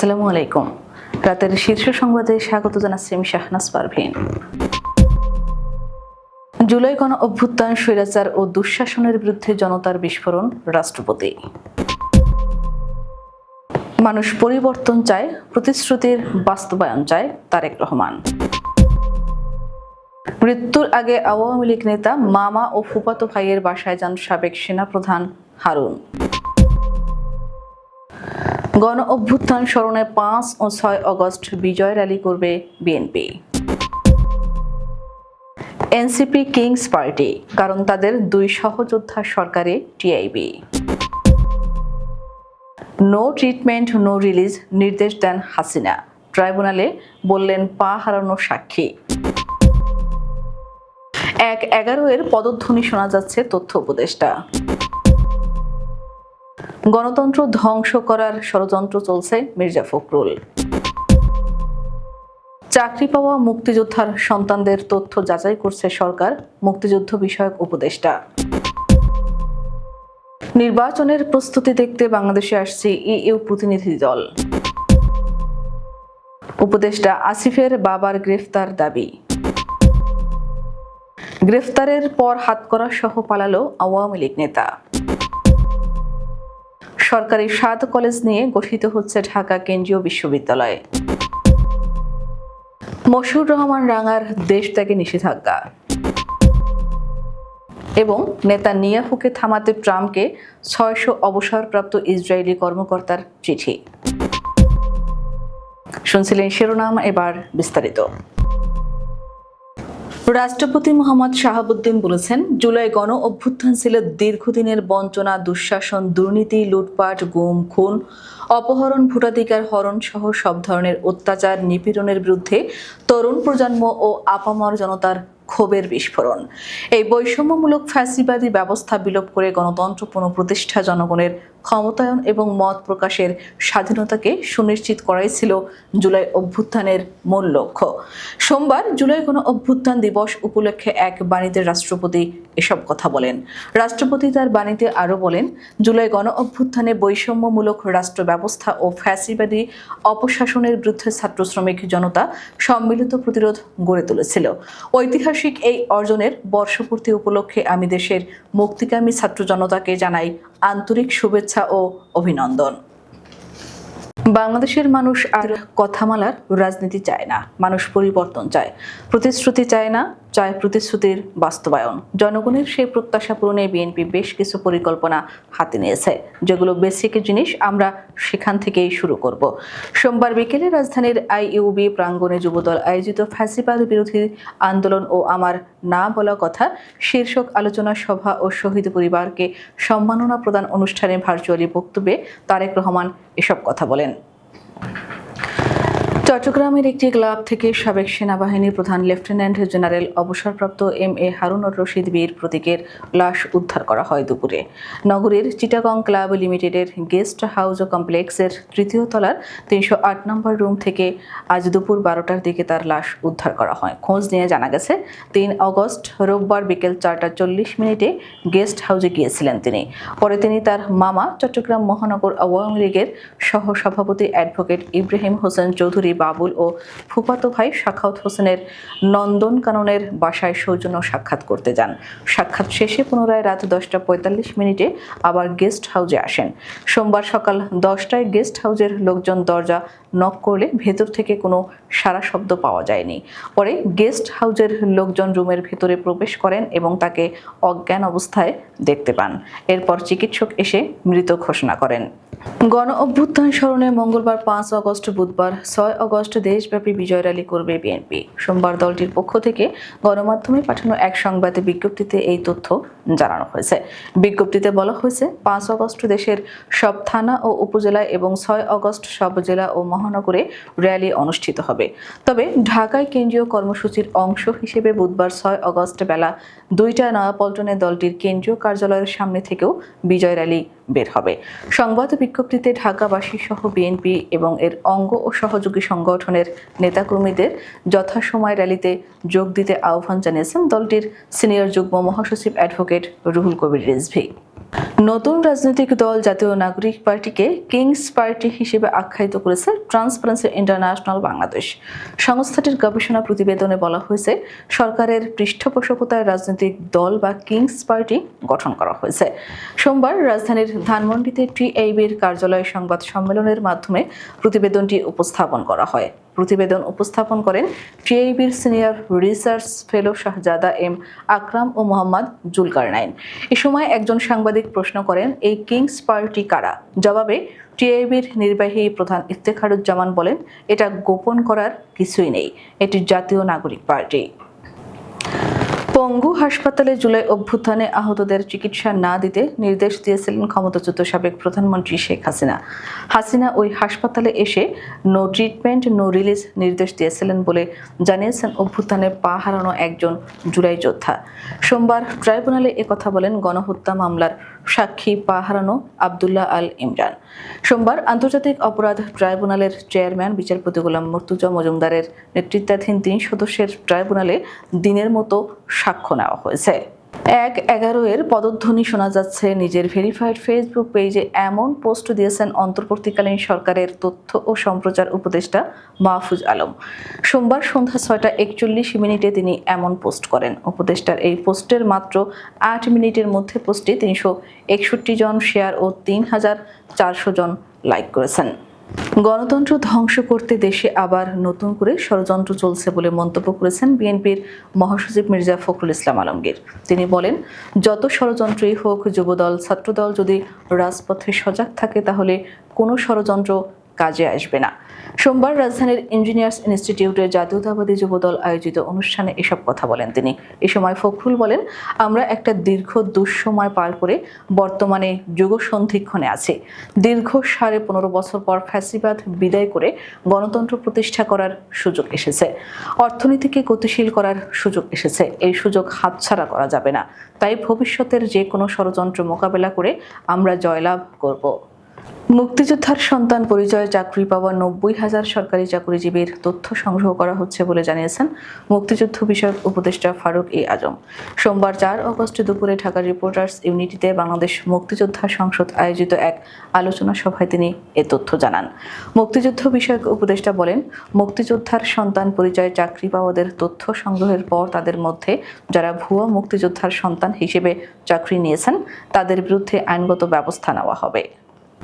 আসসালামু আলাইকুম। রাতের শীর্ষ সংবাদে স্বাগত জানাচ্ছি আমি শাহনাজ পারভিন। জুলাই গণ অভ্যুত্থান, স্বৈরাচার ও দুঃশাসনের বিরুদ্ধে জনতার বিস্ফোরণ, রাষ্ট্রপতি। মানুষ পরিবর্তন চায়, প্রতিশ্রুতির বাস্তবায়ন চায় তারেক রহমান। মৃত্যুর আগে আওয়ামী লীগ নেতা মামা ও ফুপাতো ভাইয়ের বাসায় যান সাবেক সেনাপ্রধান হারুন। গণ অভ্যুত্থান স্মরণে পাঁচ ও ছয় অগস্ট বিজয় র্যালি করবে বিএনপি। এনসিপি কিংস পার্টি, কারণ তাদের দুই সহযোদ্ধা সরকারে TIB. No treatment, no release নির্দেশ দেন হাসিনা। ট্রাইব্যুনালে বললেন, পা হারানো সাক্ষী। এক এগারো এর পদধ্বনি শোনা যাচ্ছে তথ্য উপদেষ্টা। গণতন্ত্র ধ্বংস করার ষড়যন্ত্র চলছে মির্জা ফখরুল। চাকরি পাওয়া মুক্তিযোদ্ধার সন্তানদের তথ্য যাচাই করছে সরকার, মুক্তিযুদ্ধ বিষয়ক উপদেষ্টা। নির্বাচনের প্রস্তুতি দেখতে বাংলাদেশে আসছে ইইউ প্রতিনিধি দল। উপদেষ্টা আসিফের বাবার গ্রেফতার দাবি। গ্রেফতারের পর হাতকড়া সহ পালালো আওয়ামী লীগ নেতা। সরকারি সাত কলেজ নিয়ে গঠিত হচ্ছে ঢাকা কেন্দ্রীয় বিশ্ববিদ্যালয়। মশিউর রহমান রাঙার দেশ ত্যাগে নিষেধাজ্ঞা। এবং নেতা নিয়াহুকে থামাতে ট্রাম্পকে ছয়শো অবসরপ্রাপ্ত ইসরায়েলি কর্মকর্তার চিঠি। শুনছিলেন শিরোনাম এবার বিস্তারিত। রাষ্ট্রপতি মোহাম্মদ শাহাবুদ্দিন বলেছেন, জুলাই গণ অভ্যুত্থান ছিল দীর্ঘদিনের বঞ্চনা, দুঃশাসন, দুর্নীতি, লুটপাট, গুম, খুন, অপহরণ, ভোটাধিকার হরণ সহ সব ধরনের অত্যাচার, নিপীড়নের বিরুদ্ধে তরুণ প্রজন্ম ও আপামর জনতার ক্ষোভের বিস্ফোরণ। এই বৈষম্যমূলক ফ্যাসিবাদী ব্যবস্থা বিলোপ করে গণতন্ত্র পুনঃপ্রতিষ্ঠা জনগণের ক্ষমতায়ন এবং মত প্রকাশের স্বাধীনতাকে সুনিশ্চিত করাই ছিল জুলাই অভ্যুত্থানের মূল লক্ষ্য। সোমবার জুলাই গণ অভ্যুত্থান দিবস উপলক্ষে এক বাণীতে রাষ্ট্রপতি এসব কথা বলেন। রাষ্ট্রপতি তার বাণীতে আরও বলেন, জুলাই গণ অভ্যুত্থানে বৈষম্যমূলক রাষ্ট্র ব্যবস্থা ও ফ্যাসিবাদী অপশাসনের বিরুদ্ধে ছাত্র শ্রমিক জনতা সম্মিলিত প্রতিরোধ গড়ে তুলেছিল। ঐতিহাসিক এই অর্জনের বর্ষপূর্তি উপলক্ষে আমি দেশের মুক্তিকামী ছাত্র জনতাকে জানাই আন্তরিক শুভেচ্ছা ও অভিনন্দন। বাংলাদেশের মানুষ আর কথামালার রাজনীতি চায় না, মানুষ পরিবর্তন চায়। প্রতিশ্রুতি চায় না চায় প্রতিশ্রুতির বাস্তবায়ন। জনগণের সেই প্রত্যাশা পূরণে বিএনপি বেশ কিছু পরিকল্পনা হাতে নিয়েছে, যেগুলো বেসিক জিনিস আমরা সেখান থেকেই শুরু করব। সোমবার বিকেলে রাজধানীর আইইউবি প্রাঙ্গণে যুবদল আয়োজিত ফ্যাসিবাদ বিরোধী আন্দোলন ও আমার না বলা কথা শীর্ষক আলোচনা সভা ও শহীদ পরিবারকে সম্মাননা প্রদান অনুষ্ঠানে ভার্চুয়ালি বক্তব্যে তারেক রহমান এসব কথা বলেন। চট্টগ্রামের একটি ক্লাব থেকে সাবেক সেনাবাহিনীর প্রধান লেফটেন্যান্ট জেনারেল অবসরপ্রাপ্ত এম এ হারুনুর রশিদ বীর প্রতীকের লাশ উদ্ধার করা হয় দুপুরে। নগরীর চিটাগং ক্লাব লিমিটেডের গেস্ট হাউস কমপ্লেক্সের তৃতীয় তলার তিনশো আট নম্বর রুম থেকে আজ দুপুর বারোটার দিকে তার লাশ উদ্ধার করা হয়। খোঁজ নিয়ে জানা গেছে, তিন অগস্ট রোববার বিকেল চারটা চল্লিশ মিনিটে গেস্ট হাউসে গিয়েছিলেন তিনি। পরে তিনি তার মামা চট্টগ্রাম মহানগর আওয়ামী লীগের সহ সভাপতি অ্যাডভোকেট ইব্রাহিম হোসেন চৌধুরী বাবুল ও ফুফাতো ভাই সাখাউত হোসেনের নন্দনকাননের বাসায় সৌজন্য সাক্ষাৎ করতে যান। সাক্ষাৎ শেষে পুনরায় রাত দশটা পঁয়তাল্লিশ মিনিটে আবার গেস্ট হাউজে আসেন। সোমবার সকাল দশটায় গেস্ট হাউজের লোকজন দরজা নক করলে ভেতর থেকে কোনো সারা শব্দ পাওয়া যায়নি। পরে গেস্ট হাউজের লোকজন রুমের ভেতরে প্রবেশ করেন এবং তাকে অজ্ঞান অবস্থায় দেখতে পান। এরপর চিকিৎসক এসে মৃত ঘোষণা করেন। গণ অভ্যুত্থান স্মরণে মঙ্গলবার পাঁচ অগস্ট বুধবার ছয় অগস্ট দেশব্যাপী বিজয় র্যালি করবে বিএনপি। সোমবার দলটির পক্ষ থেকে গণমাধ্যমে পাঠানো এক সংবাদে বিজ্ঞপ্তিতে এই তথ্য জানানো হয়েছে। বিজ্ঞপ্তিতে বলা হয়েছে, পাঁচ অগস্ট দেশের সব থানা ও উপজেলায় এবং ছয় অগস্ট সব জেলা ও মহানগরে র্যালি অনুষ্ঠিত হবে। তবে ঢাকায় কেন্দ্রীয় কর্মসূচির অংশ হিসেবে বুধবার ছয় অগস্ট বেলা দুইটা নয়াপল্টনে দলটির কেন্দ্রীয় কার্যালয়ের সামনে থেকেও বিজয় র্যালি বের হবে। সংবাদ বিজ্ঞপ্তিতে ঢাকাবাসী সহ বিএনপি এবং এর অঙ্গ ও সহযোগী সংগঠনের নেতাকর্মীদের যথাসময় র্যালিতে যোগ দিতে আহ্বান জানিয়েছেন দলটির সিনিয়র যুগ্ম মহাসচিব অ্যাডভোকেট রুহুল কবির রিজভি। নতুন রাজনৈতিক দল জাতীয় নাগরিক পার্টিকে কিংস পার্টি হিসেবে আখ্যায়িত করেছে ট্রান্সপারেন্সি ইন্টারন্যাশনাল বাংলাদেশ। সংস্থাটির গবেষণা প্রতিবেদনে বলা হয়েছে, সরকারের পৃষ্ঠপোষকতায় রাজনৈতিক দল বা কিংস পার্টি গঠন করা হয়েছে। সোমবার রাজধানীর ধানমন্ডিতে টিএইবির কার্যালয় সংবাদ সম্মেলনের মাধ্যমে প্রতিবেদনটি উপস্থাপন করা হয়। প্রতিবেদন উপস্থাপন করেন টিআইবির senior research fellow Shahzada M Akram ও মোহাম্মদ জুলকারনাইন। এ সময় একজন সাংবাদিক প্রশ্ন করেন, এই কিংস পার্টি কারা? জবাবে টিআইবির নির্বাহী প্রধান ইফতেখারুজ্জামান বলেন, এটা গোপন করার কিছুই নেই। এটি জাতীয় নাগরিক পার্টি। পঙ্গু হাসপাতালে জুলাই অভ্যুত্থানে আহতদের চিকিৎসা না দিতে নির্দেশ দিয়েছিলেন ক্ষমতাচ্যুত সাবেক প্রধানমন্ত্রী শেখ হাসিনা। হাসিনা ওই হাসপাতালে এসে নো ট্রিটমেন্ট, নো রিলিজ নির্দেশ দিয়েছিলেন বলে জানিয়েছেন অভ্যুত্থানে পা হারানো একজন জুলাই যোদ্ধা। সোমবার ট্রাইব্যুনালে একথা বলেন গণহত্যা মামলার সাক্ষী পা হারানো আবদুল্লাহ আল ইমরান। সোমবার আন্তর্জাতিক অপরাধ ট্রাইব্যুনালের চেয়ারম্যান, বিচারপতি গোলাম মর্তুজা মজুমদারের নেতৃত্বাধীন তিন সদস্যের ট্রাইব্যুনালে দিনের মতো সাক্ষ্য নেওয়া হয়েছে। এক এগারো এর পদধ্বনি শোনা যাচ্ছে। নিজের ভেরিফাইড ফেসবুক পেজে এমন পোস্ট দিয়েছেন অন্তর্বর্তীকালীন সরকারের তথ্য ও সম্প্রচার উপদেষ্টা মাহফুজ আলম। সোমবার সন্ধ্যা ছয়টা একচল্লিশ মিনিটে তিনি এমন পোস্ট করেন। উপদেষ্টার এই পোস্টের মাত্র আট মিনিটের মধ্যে পোস্টে তিনশো একষট্টি জন শেয়ার ও তিন হাজার চারশো জন লাইক করেছেন। গণতন্ত্র ধ্বংস করতে দেশে আবার নতুন করে ষড়যন্ত্র চলছে বলে মন্তব্য করেছেন বিএনপির মহাসচিব মির্জা ফখরুল ইসলাম আলমগীর। তিনি বলেন, যত ষড়যন্ত্রই হোক, যুবদল, ছাত্রদল যদি রাজপথে সজাগ থাকে, তাহলে কোনো ষড়যন্ত্র কাজে আসবে না। সোমবার রাজধানীর ইঞ্জিনিয়ার্স ইনস্টিটিউটে জাতীয়তাবাদী যুবদল আয়োজিত অনুষ্ঠানে এসব কথা বলেন তিনি। এ সময় ফখরুল বলেন, আমরা একটা দীর্ঘ দুঃসময় পার করে বর্তমানে যুগ সন্ধিক্ষণে আছি। দীর্ঘ সাড়ে পনেরো বছর পর ফ্যাসিবাদ বিদায় করে গণতন্ত্র প্রতিষ্ঠা করার সুযোগ এসেছে। অর্থনীতিকে গতিশীল করার সুযোগ এসেছে। এই সুযোগ হাতছাড়া করা যাবে না। তাই ভবিষ্যতের যে কোনো ষড়যন্ত্র মোকাবেলা করে আমরা জয়লাভ করব। মুক্তিযোদ্ধার সন্তান পরিচয়ে চাকরি পাওয়া নব্বই হাজার সরকারি চাকরিজীবীর তথ্য সংগ্রহ করা হচ্ছে বলে জানিয়েছেন মুক্তিযুদ্ধ বিষয়ক উপদেষ্টা ফারুক এ আজম। সোমবার চার অগস্ট দুপুরে ঢাকা রিপোর্টার্স ইউনিটিতে বাংলাদেশ মুক্তিযোদ্ধা সংসদ আয়োজিত এক আলোচনা সভায় তিনি এ তথ্য জানান। মুক্তিযুদ্ধ বিষয়ক উপদেষ্টা বলেন, মুক্তিযোদ্ধার সন্তান পরিচয়ে চাকরি পাওয়াদের তথ্য সংগ্রহের পর তাদের মধ্যে যারা ভুয়া মুক্তিযোদ্ধার সন্তান হিসেবে চাকরি নিয়েছেন, তাদের বিরুদ্ধে আইনগত ব্যবস্থা নেওয়া হবে।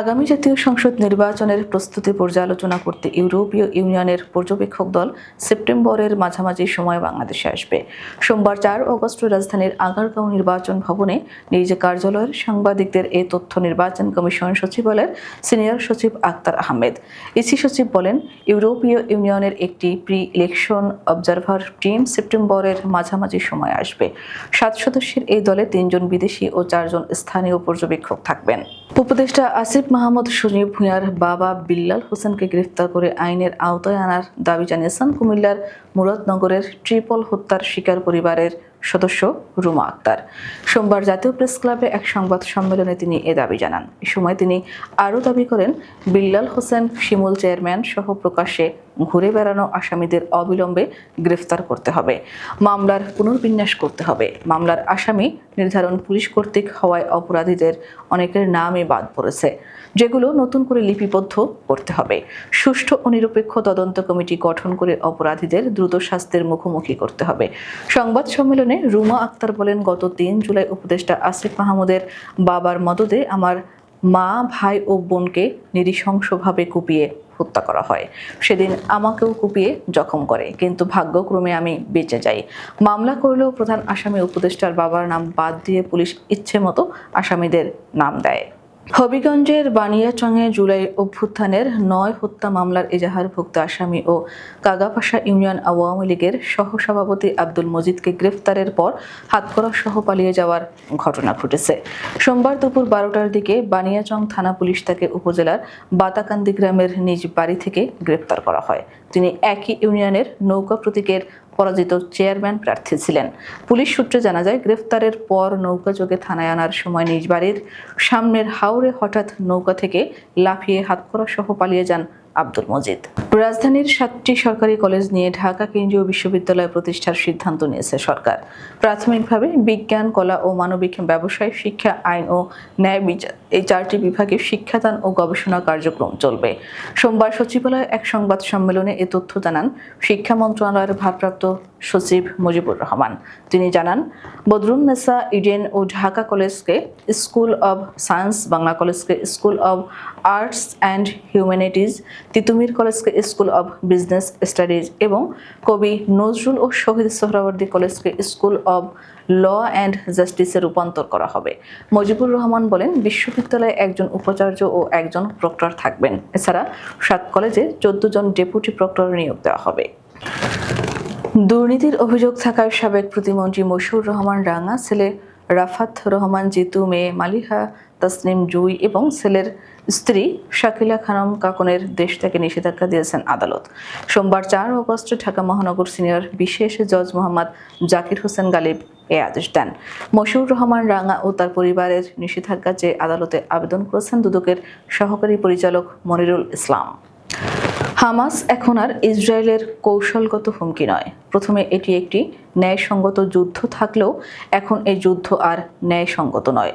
আগামী জাতীয় সংসদ নির্বাচনের প্রস্তুতি পর্যালোচনা করতে ইউরোপীয় ইউনিয়নের পর্যবেক্ষক দল সেপ্টেম্বরের মাঝামাঝি সময় বাংলাদেশে আসবে। সোমবার চার অগস্ট রাজধানীর আগারগাঁও নির্বাচন ভবনে নিজ কার্যালয়ের সাংবাদিকদের এ তথ্য নির্বাচন কমিশন সচিবালয়ের সিনিয়র সচিব আক্তার আহমেদ। ইসি সচিব বলেন, ইউরোপীয় ইউনিয়নের একটি প্রি ইলেকশন অবজারভার টিম সেপ্টেম্বরের মাঝামাঝি সময় আসবে। সাত সদস্যের এই দলে তিনজন বিদেশি ও চারজন স্থানীয় পর্যবেক্ষক থাকবেন। উপদেষ্টা আসিফ মাহমুদ সজীব ভূঁয়ার বাবা বিল্লাল হোসেনকে গ্রেফতার করে আইনের আওতায় আনার দাবি জানিয়েছেন কুমিল্লার মুরাদনগরের ট্রিপল হত্যার শিকার পরিবারের সদস্য রুমা আক্তার। সোমবার জাতীয় প্রেস ক্লাবে এক সংবাদ সম্মেলনে তিনি এ দাবি জানান। এ সময় তিনি আরও দাবি করেন, বিল্লাল হোসেন শিমুল চেয়ারম্যান সহ প্রকাশ্যে ঘুরে বেড়ানো আসামিদের অবিলম্বে গ্রেফতার করতে হবে। মামলার পুনর্বিন্যাস করতে হবে। মামলার আসামি নির্ধারণ পুলিশ কর্তৃক হওয়ায় অপরাধীদের অনেকের নামই বাদ পড়েছে। যেগুলো নতুন করে লিপিবদ্ধ করতে হবে। সুষ্ঠু ও নিরপেক্ষ তদন্ত কমিটি গঠন করে অপরাধীদের দ্রুত শাস্তির মুখোমুখি করতে হবে। সংবাদ সম্মেলনে রুমা আক্তার বলেন, গত তিন জুলাই উপদেষ্টা আসিফ মাহমুদের বাবার মদদে আমার মা, ভাই ও বোনকে নিরিশংসভাবে কুপিয়ে হত্যা করা হয়। সেদিন আমাকেও কুপিয়ে জখম করে, কিন্তু ভাগ্যক্রমে আমি বেঁচে যাই। মামলা করলেও প্রধান আসামি উপদেষ্টার বাবার নাম বাদ দিয়ে পুলিশ ইচ্ছে মতো আসামিদের নাম দেয়। হবিগঞ্জের বানিয়াচংয়ে জুলাই অভ্যুত্থানের নয় হত্যা মামলার এজাহারভুক্ত আসামি ও কাগাপাশা ইউনিয়ন আওয়ামী লীগের সহসভাপতি আব্দুল মজিদকে গ্রেফতারের পর হাতকড়া সহ পালিয়ে যাওয়ার ঘটনা ঘটেছে। সোমবার দুপুর বারোটার দিকে বানিয়াচং থানা পুলিশ তাকে উপজেলার বাতাকান্দি গ্রামের নিজ বাড়ি থেকে গ্রেফতার করা হয়। তিনি একই ইউনিয়নের নৌকা প্রতীকের পরাজিত চেয়ারম্যান প্রার্থী ছিলেন। পুলিশ সূত্রে জানা যায়, গ্রেফতারের পর নৌকাযোগে থানায় আনার সময় নিজ বাড়ির সামনের হাওরে হঠাৎ নৌকা থেকে লাফিয়ে হাতকড়া সহ পালিয়ে যান আব্দুল মজিদ। রাজধানীর সাতটি সরকারি কলেজ নিয়ে ঢাকা কেন্দ্রীয় বিশ্ববিদ্যালয় প্রতিষ্ঠার সিদ্ধান্ত নিয়েছে সরকার। প্রাথমিকভাবে বিজ্ঞান, কলা ও মানবিক ব্যবসায় শিক্ষা, আইন ও ন্যায় বিচার এই চারটি বিভাগে শিক্ষাদান ও গবেষণা কার্যক্রম চলবে। সোমবার সচিবালয়ে এক সংবাদ সম্মেলনে এ তথ্য জানান শিক্ষা মন্ত্রণালয়ের ভারপ্রাপ্ত সচিব মুজিবুর রহমান। তিনি জানান বদরুন্নেসা ইডেন ও ঢাকা কলেজকে স্কুল অব সায়েন্স, বাংলা কলেজকে school of arts and humanities, Titumir কলেজকে স্কুল অব বিজনেস স্টাডিজ এবং কবি নজরুল ও শহীদ সোহরাওয়ার্দী কলেজকে স্কুল অব ল অ্যান্ড জাস্টিসে রূপান্তর করা হবে। মজিবুর রহমান বলেন, বিশ্ববিদ্যালয়ে একজন উপাচার্য ও একজন প্রক্টর থাকবেন। এছাড়া সাত কলেজে চোদ্দ জন ডেপুটি প্রক্টর নিয়োগ দেওয়া হবে। দুর্নীতির অভিযোগ থাকায় সাবেক প্রতিমন্ত্রী মশিউর রহমান রাঙা, ছেলে রাফাত রহমান জিতু, মেয়ে মালিহা তাসনিম জুই এবং ছেলের স্ত্রী শাকিলা খানম কাকনের দেশ থেকে নিষেধাজ্ঞা দিয়েছেন আদালত। সোমবার চার অগস্ট ঢাকা মহানগর সিনিয়র বিশেষ জজ মোহাম্মদ জাকির হোসেন গালিব এ আদেশ দেন। মশিউর রহমান রাঙা ও তার পরিবারের নিষেধাজ্ঞা চেয়ে আদালতে আবেদন করেছেন দুদকের সহকারী পরিচালক মনিরুল ইসলাম। হামাস এখন আর ইসরায়েলের কৌশলগত হুমকি নয়। প্রথমে এটি একটি ন্যায়সঙ্গত যুদ্ধ থাকলেও এখন এই যুদ্ধ আর ন্যায়সঙ্গত নয়।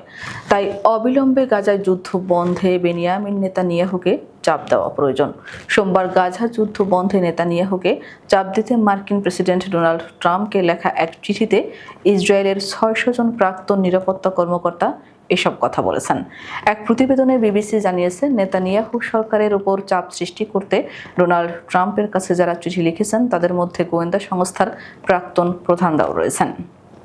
তাই অবিলম্বে গাজায় যুদ্ধ বন্ধে বেনিয়ামিন নেতানিয়াহুকে চাপ দেওয়া প্রয়োজন। সোমবার গাজা যুদ্ধ বন্ধে নেতানিয়াহুকে চাপ দিতে মার্কিন প্রেসিডেন্ট ডোনাল্ড ট্রাম্পকে লেখা এক চিঠিতে ইসরায়েলের ছয়শো জন প্রাক্তন নিরাপত্তা কর্মকর্তা এসব কথা বলেছেন। এক প্রতিবেদনে বিবিসি জানিয়েছে, নেতানিয়াহু সরকারের উপর চাপ সৃষ্টি করতে ডোনাল্ড ট্রাম্পের কাছে যারা চিঠি লিখেছেন, তাদের মধ্যে গোয়েন্দা সংস্থার প্রাক্তন প্রধানরাও রয়েছেন।